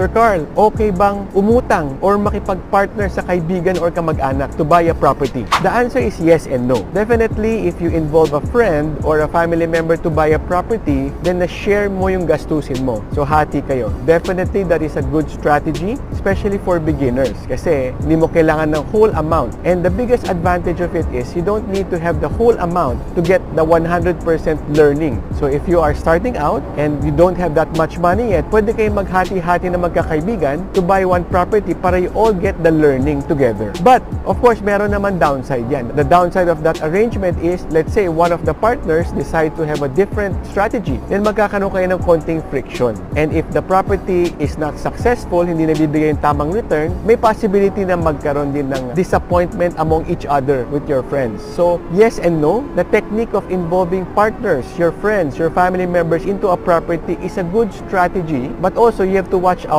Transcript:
Sir Carl, okay bang umutang or makipag-partner sa kaibigan or kamag-anak to buy a property? The answer is yes and no. Definitely, if you involve a friend or a family member to buy a property, then na-share mo yung gastusin mo. So, hati kayo. Definitely, that is a good strategy, especially for beginners. Kasi, hindi mo kailangan ng whole amount. And the biggest advantage of it is you don't need to have the whole amount to get the 100% learning. So, if you are starting out and you don't have that much money yet, pwede kayong maghati-hati na magkakaibigan to buy one property para you all get the learning together. But, of course, meron naman downside yan. The downside of that arrangement is, let's say, one of the partners decide to have a different strategy. Then magkakaroon kayo ng konting friction. And if the property is not successful, hindi nabibigay yung tamang return, may possibility na magkaroon din ng disappointment among each other with your friends. So, yes and no. The technique of involving partners, your friends, your family members into a property is a good strategy, but also you have to watch out